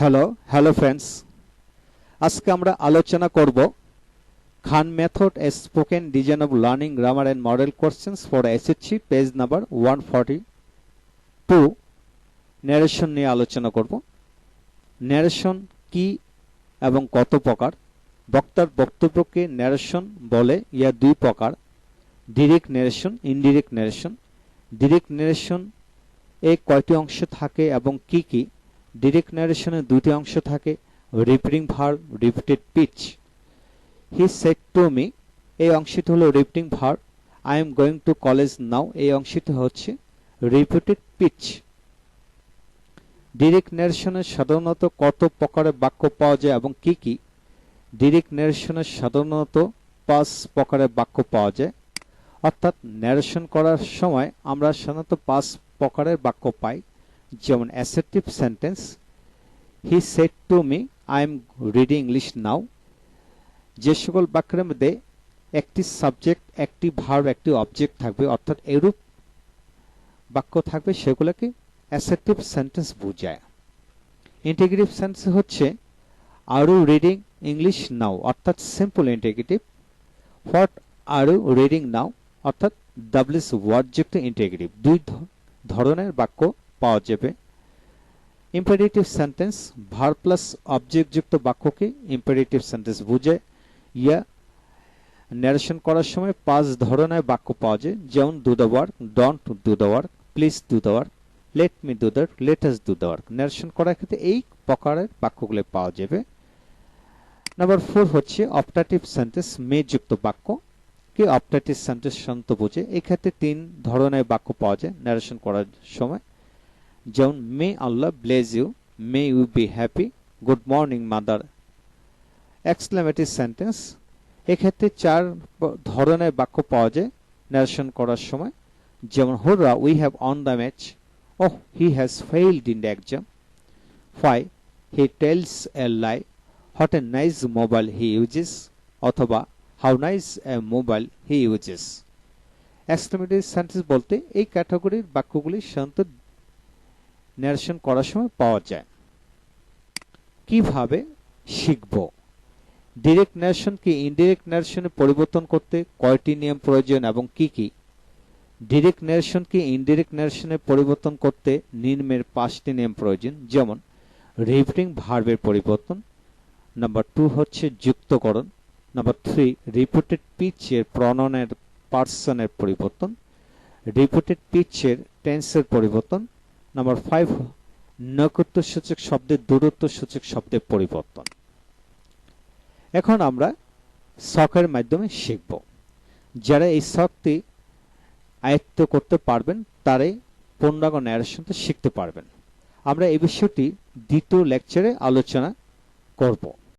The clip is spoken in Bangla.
হ্যালো হ্যালো ফ্রেন্ডস আজকে আমরা আলোচনা করব Khan method A spoken design of learning grammar and model questions for SSC page number one forty two narration নিয়ে আলোচনা করব। ন্যারেশন কি এবং কত প্রকার? বক্তার বক্তব্যকে ন্যারেশন বলে ইয়া দুই প্রকার। Direct narration indirect narration direct narration এ কয়টি অংশ থাকে এবং কি কি? ডিরেক্ট ন্যারেশনে দুটি অংশ থাকে reporting verb reported speech he said to me এই অংশটি হলো reporting verb I am going to college now এই অংশটি হচ্ছে রিপিটেড পিচ ডিরেক্ট ন্যারেশনে সাধারণত কত প্রকারের বাক্য পাওয়া যায় এবং কি কি? ডিরেক্ট ন্যারেশনে সাধারণত পাঁচ প্রকারের বাক্য পাওয়া যায়। অর্থাৎ ন্যারেশন করার সময় আমরা সাধারণত পাঁচ প্রকারের বাক্য পাই। যেমন assertive sentence he said to me I am reading English now যে সকল বাক্যের মধ্যে একটি সাবজেক্ট একটি ভার্ব একটি অবজেক্ট থাকবে, অর্থাৎ এরূপ বাক্য থাকবে, সেগুলোকে অ্যাসেপ্টিভ সেন্টেন্স বোঝায়। ইন্টিগ্রেটিভ সেন্টেন্স হচ্ছে আর রিডিং ইংলিশ নাও অর্থাৎ simple integrative what R reading now অর্থাৎ ডাবলিস ওয়ার্ডযুক্ত ইন্টিগ্রেটিভ দুই ধরনের বাক্য পাওয়া যাবে। Imperative sentence verb plus object যুক্ত বাক্যকে ইম্পারেটিভ সেন্টেন্স বোঝায় ইয়া ন্যারেশন করার সময় পাঁচ ধরনের বাক্য পাওয়া যায়, যেমন do the work don't do the work please do the work let me do the let us do the work narration করার ক্ষেত্রে এই প্রকারের বাক্যগুলো পাওয়া যাবে। নাম্বার ফোর হচ্ছে অপটাটিভ সেন্টেন্স মে যুক্ত বাক্য। কে অপটাটিভ সেন্টেন্স শান্ত বোঝে এই ক্ষেত্রে তিন ধরনের বাক্য পাওয়া যায় ন্যারেশন করার সময়। যেমন may Allah bless you may you be happy good morning mother exclamative sentence এক্ষেত্রে চার ধরনের বাক্য পাওয়া যায় ন্যারেশন করার সময়। যেমন, hurrah we have won the match oh he has failed in the exam fie he tells a lie what a nice mobile he uses অথবা how nice a mobile he uses exclamative sentence বলতে এই ক্যাটাগরির বাক্যগুলি সাধারণত ন্যারেশন করার সময় পাওয়া যায়। কীভাবে শিখব? ডিরেক্ট ন্যারেশনকে ইনডিরেক্ট ন্যারেশনে পরিবর্তন করতে কয়টি নিয়ম প্রয়োজন এবং কি কি? ডিরেক্ট ন্যারেশনকে ইনডিরেক্ট ন্যারেশনে পরিবর্তন করতে নিম্নের পাঁচটি নিয়ম প্রয়োজন, যেমন রিপিটিং ভার্বের পরিবর্তন নাম্বার টু হচ্ছে যুক্তকরণ নাম্বার থ্রি রিপিটেড পিচের প্রণনের পার্সনের পরিবর্তন রিপিটেড পিচের টেন্সের পরিবর্তন নাম্বার ফাইভ নৈকত্য সূচক শব্দে দূরত্ব সূচক শব্দে পরিবর্তন। এখন আমরা শখের মাধ্যমে শিখব। যারা এই শখটি আয়ত্ত করতে পারবেন, তারাই পূর্ণাঙ্গ ন্যারেশনটা শিখতে পারবেন। আমরা এই বিষয়টি দ্বিতীয় লেকচারে আলোচনা করব।